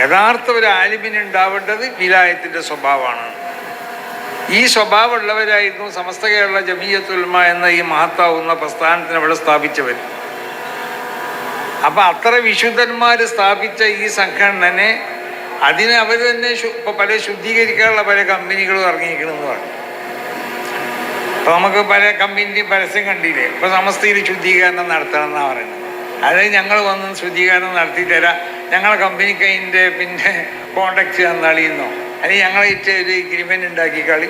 യഥാർത്ഥ ഒരു ആലിമിന് ഉണ്ടാവേണ്ടത് വിലായത്തിന്റെ സ്വഭാവമാണ്. ഈ സ്വഭാവമുള്ളവരായിരുന്നു സമസ്ത കേരള ജമീയത്തുൽമ എന്ന ഈ മഹത്താവുന്ന പ്രസ്ഥാനത്തിന് അവിടെ സ്ഥാപിച്ചവർ അപ്പം അത്ര വിശുദ്ധന്മാർ സ്ഥാപിച്ച ഈ സംഘടനനെ അതിനെ അവർ തന്നെ ഇപ്പം പല ശുദ്ധീകരിക്കാനുള്ള പല കമ്പനികളും ഇറങ്ങിയിരിക്കണമെന്ന് പറഞ്ഞു. അപ്പം നമുക്ക് പല കമ്പനി പരസ്യം കണ്ടില്ലേ? ഇപ്പം സമസ്തയിൽ ശുദ്ധീകരണം നടത്തണം എന്നാണ് പറയുന്നത്. അതായത് ഞങ്ങൾ വന്ന് ശുദ്ധീകരണം നടത്തി തരാം ഞങ്ങളെ കമ്പനിക്കതിന്റെ പിന്നെ കോണ്ടാക്ട് തന്നാളിയെന്നോ അല്ലെങ്കിൽ ഞങ്ങളായിട്ട് ഒരു എഗ്രിമെന്റ് ഉണ്ടാക്കി കളി.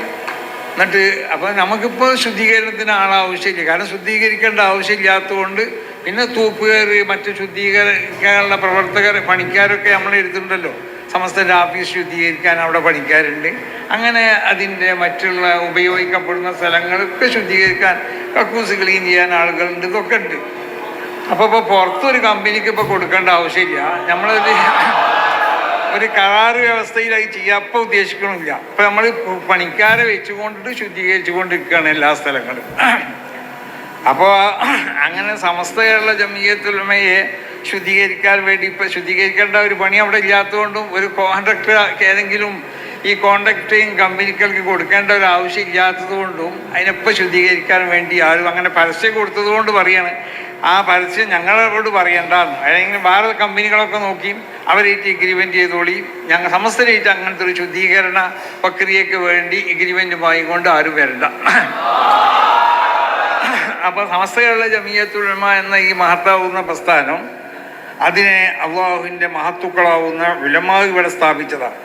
എന്നിട്ട് അപ്പം നമുക്കിപ്പോൾ ശുദ്ധീകരണത്തിന് ആളാവശ്യമില്ല. കാരണം ശുദ്ധീകരിക്കേണ്ട ആവശ്യമില്ലാത്തതുകൊണ്ട് പിന്നെ തൂപ്പുകാർ മറ്റ് ശുദ്ധീകരിക്കാനുള്ള പ്രവർത്തകർ പണിക്കാരൊക്കെ നമ്മൾ എടുത്തിട്ടുണ്ടല്ലോ. സമസ്തന്റെ ഓഫീസ് ശുദ്ധീകരിക്കാൻ അവിടെ പണിക്കാരുണ്ട്. അങ്ങനെ അതിന്റെ മറ്റുള്ള ഉപയോഗിക്കപ്പെടുന്ന സ്ഥലങ്ങളൊക്കെ ശുദ്ധീകരിക്കാൻ കക്കൂസ് ക്ലീൻ ചെയ്യാൻ ആളുകളുണ്ട് ഇതൊക്കെ ഉണ്ട്. അപ്പോൾ ഇപ്പോൾ പുറത്തൊരു കമ്പനിക്ക് ഇപ്പോൾ കൊടുക്കേണ്ട ആവശ്യമില്ല നമ്മളൊരു ഒരു കരാർ വ്യവസ്ഥയിലായി ചെയ്യാൻ അപ്പോൾ ഉദ്ദേശിക്കണില്ല. അപ്പോൾ നമ്മൾ പണിക്കാരെ വെച്ചുകൊണ്ടിട്ട് ശുദ്ധീകരിച്ചു കൊണ്ടിരിക്കുകയാണ് എല്ലാ സ്ഥലങ്ങളും. അപ്പോൾ അങ്ങനെ സമസ്ത കേരള ജമീയത്തുലമയെ ശുദ്ധീകരിക്കാൻ വേണ്ടി ഇപ്പൊ ശുദ്ധീകരിക്കേണ്ട ഒരു പണി അവിടെ ഇല്ലാത്തതുകൊണ്ടും ഒരു കോൺട്രാക്ട് ഏതെങ്കിലും ഈ കോൺട്രാക്റ്റിങ് കമ്പനികൾക്ക് കൊടുക്കേണ്ട ഒരു ആവശ്യം ഇല്ലാത്തത് കൊണ്ടും അതിനെപ്പോൾ ശുദ്ധീകരിക്കാൻ വേണ്ടി ആരും അങ്ങനെ പരസ്യം കൊടുത്തത് കൊണ്ട് പറയാണ്. ആ പരസ്യം ഞങ്ങളോട് പറയണ്ടെന്ന്. അല്ലെങ്കിൽ വേറെ കമ്പനികളൊക്കെ നോക്കി അവരേറ്റ് എഗ്രിമെന്റ് ചെയ്തോളി. ഞങ്ങൾ സമസ്തരേറ്റ് അങ്ങനത്തെ ഒരു ശുദ്ധീകരണ പ്രക്രിയയ്ക്ക് വേണ്ടി എഗ്രിമെന്റുമായി വാങ്ങിക്കൊണ്ട് ആരും വരണ്ട. അപ്പോൾ സമസ്തകളുടെ ജമീയത്തുഴമ എന്ന ഈ മഹത്താവുന്ന പ്രസ്ഥാനം അതിനെ അള്ളാഹുവിന്റെ മഹത്തുക്കളാവുന്ന വിലമാവ് ഇവിടെ സ്ഥാപിച്ചതാണ്.